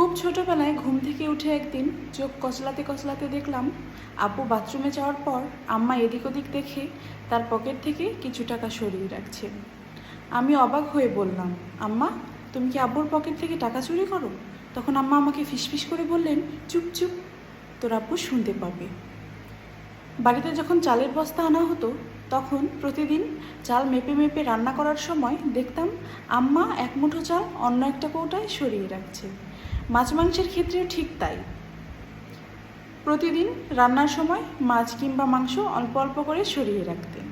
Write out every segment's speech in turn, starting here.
খুব ছোটবেলায় ঘুম থেকে উঠে একদিন চোখ কচলাতে কচলাতে দেখলাম, আব্বু বাথরুমে যাওয়ার পর আম্মা এদিক ওদিক দেখে তার পকেট থেকে কিছু টাকা সরিয়ে রাখছে। আমি অবাক হয়ে বললাম, আম্মা, তুমি কি আব্বুর পকেট থেকে টাকা চুরি করো? তখন আম্মা আমাকে ফিসফিস করে বললেন, চুপ চুপ, তোর আব্বু শুনতে পাবে। বাড়িতে যখন চালের বস্তা আনা হতো তখন প্রতিদিন চাল মেপে মেপে রান্না করার সময় দেখতাম আম্মা এক মুঠো চাল অন্য একটা কৌটায় সরিয়ে রাখছে। মাছ মাংসের ক্ষেত্রেও ঠিক তাই। প্রতিদিন রান্নার সময় মাছ কিংবা মাংস অল্প অল্প করে সরিয়ে রাখতেন।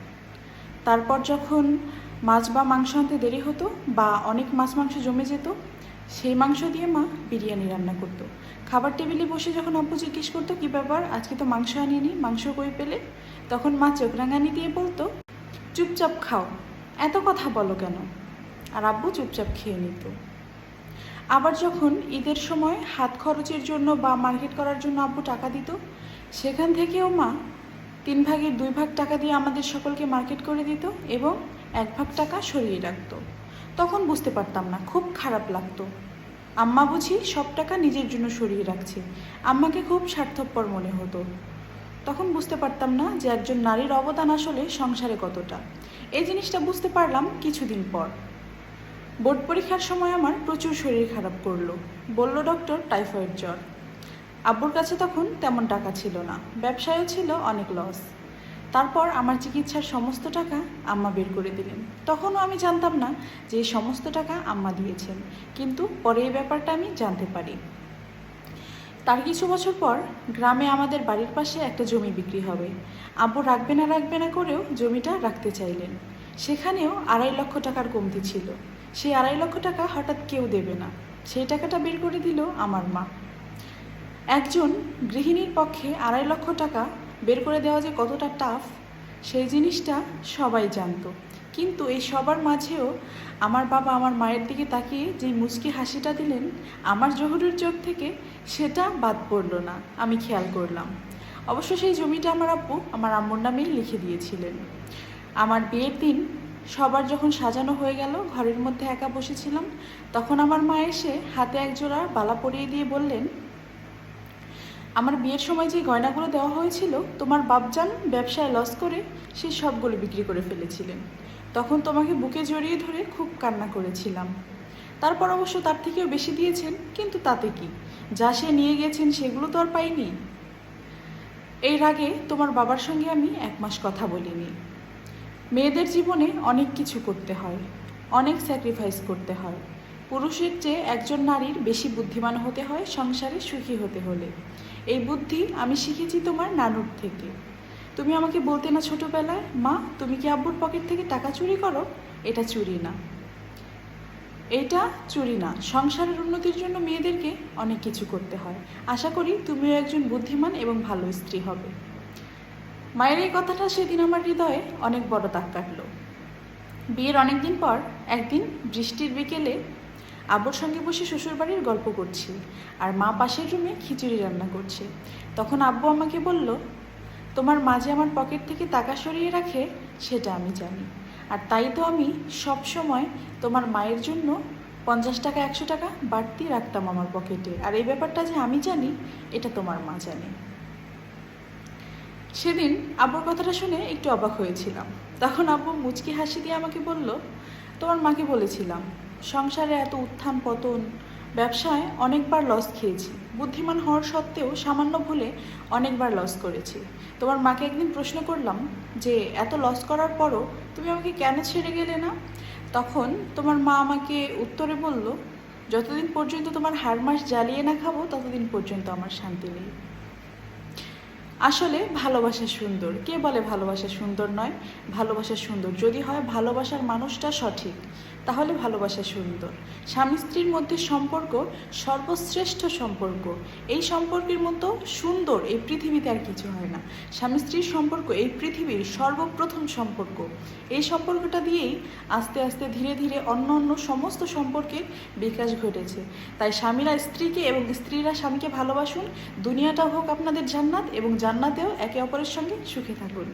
তারপর যখন মাছ বা মাংস আনতে দেরি হতো বা অনেক মাছ মাংস জমে যেত সেই মাংস দিয়ে মা বিরিয়ানি রান্না করতো। খাবার টেবিলে বসে যখন আব্বু জিজ্ঞেস করতো, কী ব্যাপার? আজকে তো মাংস আনিনি, মাংস কই পেলে? তখন মা চোখ রাঙানি দিয়ে বলতো, চুপচাপ খাও, এত কথা বলো কেন? আর আব্বু চুপচাপ খেয়ে নিত। আবার যখন ঈদের সময় হাত খরচের জন্য বা মার্কেট করার জন্য আব্বু টাকা দিত, সেখান থেকেও মা তিন ভাগের দুই ভাগ টাকা দিয়ে আমাদের সকলকে মার্কেট করে দিত এবং এক ভাগ টাকা সরিয়ে রাখতো। তখন বুঝতে পারতাম না, খুব খারাপ লাগতো। আম্মা বুঝি সব টাকা নিজের জন্য সরিয়ে রাখছে, আম্মাকে খুব স্বার্থপর মনে হতো। তখন বুঝতে পারতাম না যে একজন নারীর অবদান আসলে সংসারে কতটা। এই জিনিসটা বুঝতে পারলাম কিছুদিন পর। বোর্ড পরীক্ষার সময় আমার প্রচুর শরীর খারাপ করল, বলল, ডক্টর, টাইফয়েড জ্বর। আব্বুর কাছে তখন তেমন টাকা ছিল না, ব্যবসায়ও ছিল অনেক লস তারপর আমার চিকিৎসার সমস্ত টাকা আম্মা বের করে দিলেন। তখনও আমি জানতাম না যে সমস্ত টাকা আম্মা দিয়েছেন, কিন্তু পরে এই ব্যাপারটা আমি জানতে পারি। তার কিছু বছর পর গ্রামে আমাদের বাড়ির পাশে একটা জমি বিক্রি হবে। আব্বু রাখবে না রাখবে না করেও জমিটা রাখতে চাইলেন। সেখানেও আড়াই লক্ষ টাকার কমতি ছিল। সেই আড়াই লক্ষ টাকা হঠাৎ কেউ দেবে না। সেই টাকাটা বের করে দিল আমার মা। একজন গৃহিণীর পক্ষে আড়াই লক্ষ টাকা বের করে দেওয়া যে কতটা টাফ সেই জিনিসটা সবাই জানতো। কিন্তু এই সবার মাঝেও আমার বাবা আমার মায়ের দিকে তাকিয়ে যেই মুচকি হাসিটা দিলেন, আমার জহুরের চোখ থেকে সেটা বাদ পড়ল না, আমি খেয়াল করলাম। অবশ্য সেই জমিটা আমার আব্বু, আমার আম্মুর নামেই লিখে দিয়েছিলেন। আমার বিয়ের দিন সবার যখন সাজানো হয়ে গেল, ঘরের মধ্যে একা বসেছিলাম, তখন আমার মা এসে হাতে একজোড়া বালা পরিয়ে দিয়ে বললেন আমার বিয়ের সময় যে গয়নাগুলো দেওয়া হয়েছিল, তোমার বাপজান ব্যবসায় লস করে সেই সবগুলো বিক্রি করে ফেলেছিলেন। তখন তোমাকে বুকে জড়িয়ে ধরে খুব কান্না করেছিলাম। তারপর অবশ্য তার থেকেও বেশি দিয়েছেন, কিন্তু তাতে কি? যা সে নিয়ে গেছেন সেগুলো তো আর পাইনি। এর আগে তোমার বাবার সঙ্গে আমি এক মাস কথা বলিনি। মেয়েদের জীবনে অনেক কিছু করতে হয়, অনেক স্যাক্রিফাইস করতে হয়। পুরুষের চেয়ে একজন নারীর বেশি বুদ্ধিমান হতে হয় সংসারে সুখী হতে হলে। এই বুদ্ধি আমি শিখেছি তোমার নানুর থেকে। তুমি আমাকে বলতে না ছোটবেলায়, মা, তুমি কি আব্বুর পকেট থেকে টাকা চুরি করো? এটা চুরি না। এটা চুরি না। সংসারের উন্নতির জন্য মেয়েদেরকে অনেক কিছু করতে হয়। আশা করি তুমিও একজন বুদ্ধিমান এবং ভালো স্ত্রী হবে। মায়ের এই কথাটা সেদিন আমার হৃদয়ে অনেক বড় দাগ কাটলো বিয়ের অনেকদিন পর একদিন বৃষ্টির বিকেলে আব্বুর সঙ্গে বসে শ্বশুরবাড়ির গল্প করছি আর মা পাশের রুমে খিচুড়ি রান্না করছে। তখন আব্বু আমাকে বলল, তোমার মাঝে আমার পকেট থেকে টাকা সরিয়ে রাখে, সেটা আমি জানি। আর তাই তো আমি সব সময় তোমার মায়ের জন্য পঞ্চাশ টাকা, একশো টাকা বাড়তি রাখতাম আমার পকেটে। আর এই ব্যাপারটা যে আমি জানি, এটা তোমার মা জানে। সেদিন আব্বুর কথাটা শুনে একটু অবাক হয়েছিলাম। তখন আব্বু মুচকি হাসি দিয়ে আমাকে বলল, তোমার মাকে বলেছিলাম সংসারে এত উত্থান পতন, ব্যবসায় অনেকবার লস খেয়েছি। বুদ্ধিমান হওয়ার সত্ত্বেও সামান্য ভুলে অনেকবার লস করেছি। তোমার মাকে একদিন প্রশ্ন করলাম যে, এত লস করার পরও তুমি আমাকে কেন ছেড়ে গেলে না? তখন তোমার মা আমাকে উত্তরে বলল, যতদিন পর্যন্ত তোমার হাড় মাস জ্বালিয়ে না খাব, ততদিন পর্যন্ত আমার শান্তি নেই। আসলে ভালোবাসা সুন্দর। কে বলে ভালোবাসা সুন্দর নয়? ভালোবাসা সুন্দর যদি হয় ভালোবাসার মানুষটা সঠিক। তাহলে ভালোবাসা সুন্দর। স্বামী স্ত্রীর মধ্যে সম্পর্ক সর্বশ্রেষ্ঠ সম্পর্ক। এই সম্পর্কের মতো সুন্দর এই পৃথিবীতে আর কিছু হয় না। স্বামী স্ত্রীর সম্পর্ক এই পৃথিবীর সর্বপ্রথম সম্পর্ক। এই সম্পর্কটা দিয়েই আস্তে আস্তে ধীরে ধীরে অন্য অন্য সমস্ত সম্পর্কের বিকাশ ঘটেছে। তাই স্বামীরা স্ত্রীকে এবং স্ত্রীরা স্বামীকে ভালোবাসুন। দুনিয়াটা হোক আপনাদের জান্নাত এবং জান্নাতেও একে অপরের সঙ্গে সুখে থাকুন।